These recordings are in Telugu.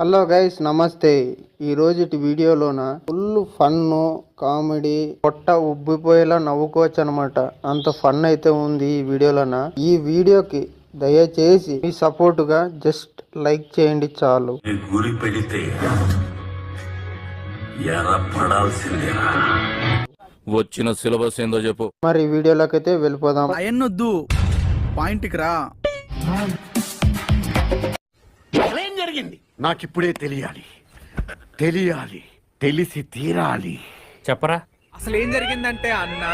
హలో గైస్ నమస్తే. ఈ రోజుటి వీడియోలోన ఫుల్ ఫన్ కామెడీ పొట్ట ఉబ్బిపోయేలా నవ్వుకోవచ్చు అనమాట అంత ఫన్ అయితే ఉంది ఈ వీడియోలోన. ఈ వీడియోకి దయచేసి మీ సపోర్ట్గా జస్ట్ లైక్ చేయండి చాలు. గురి పెడితే ఎర్ర పడాల్సిందేనా వచ్చిన సిలబస్ ఏందో చెప్పు. మరి వీడియోలోకి అయితే వెళ్ళిపోదాం. అయన్నొద్దు పాయింట్కి రా. నాకిప్పుడే తెలియాలి. తెలియాలి. తెలిసి తీరాలి. అసలు ఏం జరిగిందంటే అన్నా?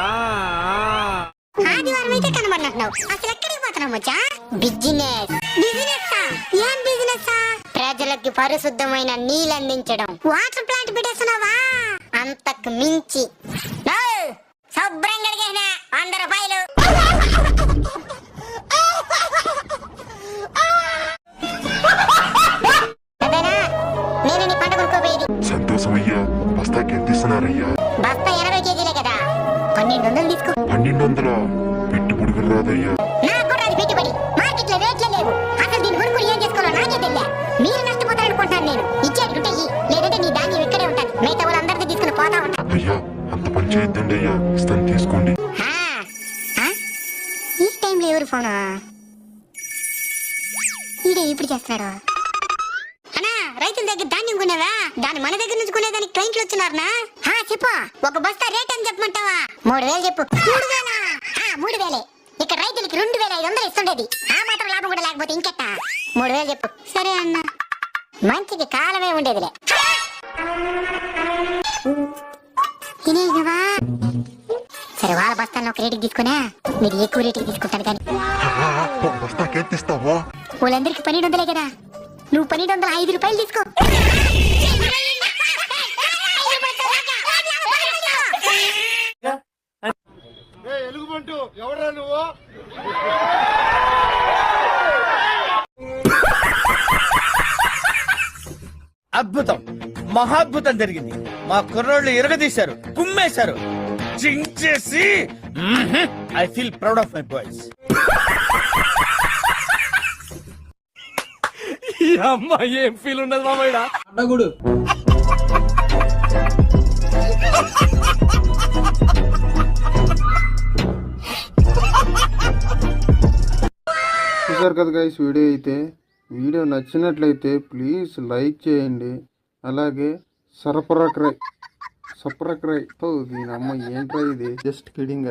ఆదివారం అయితే కనబడినట్టున్నావు. అసలు ఎక్కడికి పోతున్నావు మచ్చా? బిజినెస్ బిజినెస్ ఏం బిజినెస్ ప్రజలకు పరిశుద్ధమైన నీళ్ళు అందించడం వాటర్ ప్లాంట్ పెట్టేస్తున్నావా? అంతకు మించి! శుభ్రంగా అడిగేసిన వంద రూపాయలు. అదేనా? నేను నీ పంట కొనుక్కోపోయేది సంతోషం అయ్యా బస్తాకి ఎంత ఇస్తున్నారయ్యా? బస్తా ఎనభై కేజీలే కదా. పన్నెండు వందలు తీసుకో. పన్నెండు వందల పెట్టుబడి కూడా రాదయ్యా. నాకు కూడా అది పెట్టుబడి. మార్కెట్లో రేట్లే లేవు. అసలు దీని కొనుక్కుని ఏం చేసుకోవాలో నాకే తెలియా మీరు నష్టపోతారనుకుంటున్నాను నేను. ఇయ్యి. లేదంటే నీ ధాన్యం ఇక్కడే ఉంటాను మిగతా వాళ్ళందరినీ తీసుకుని పోతా ఉంటాను అయ్యా అంత పని చేయొద్దండి అయ్యా. ఇస్తాను తీసుకోండి. ఈ టైంలో ఎవరు ఫోను? ఈడే ఇప్పుడు చేస్తున్నాడు అన్నా రైతుల దగ్గర ధాన్యం కొనేవా దాన్ని మన దగ్గర నుంచి కొనేదానికి క్లయింట్లు వచ్చినారనా? హా చెప్పు. ఒక బస్తా రేట్ అని చెప్పమంటావా? మూడు వేలు చెప్పు. మూడు వేలా? ఆ, మూడు వేలే. ఇక్కడ రైతులకి రెండు వేల ఐదు వందలు ఇస్తుండేది. ఆ మాత్రం లాభం కూడా లేకపోతే ఇంకెట్టా? మూడు వేలు చెప్పు. సరే అన్న. మంచికి కాలమే ఉండేదిలే. ఒక రేటుకి తీసుకున్నా? మీరు ఎక్కువ రేటుకి తీసుకుంటాను కానీ. వాళ్ళందరికి పన్నెండు వందలే కదా. నువ్వు పన్నెండు వందల ఐదు రూపాయలు తీసుకో. అద్భుతం. మహాద్భుతం జరిగింది. మా కుర్రోళ్ళు ఇరగదీశారు కుమ్మేశారు. చించేసి I feel proud of my boys అమ్మాయి ఏం ఫీల్ మామయ్య అడ్డగుడు చూసారు కదా గైస్ వీడియో అయితే. వీడియో నచ్చినట్లయితే ప్లీజ్ లైక్ చేయండి. అలాగే సరఫరక్రై సపరక్రై. ఓ దీని అమ్మ ఏంట్రా ఇది? జస్ట్ కిడింగ్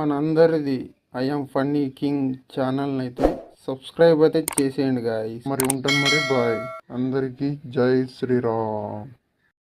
మనందరిది ఐఎమ్ ఫన్నీ కింగ్ ఛానల్ అయితే సబ్స్క్రైబ్ అయితే చేసేయండి గాయస్ మరి ఉంటాను మరి బాయ్ అందరికీ జై శ్రీరామ్.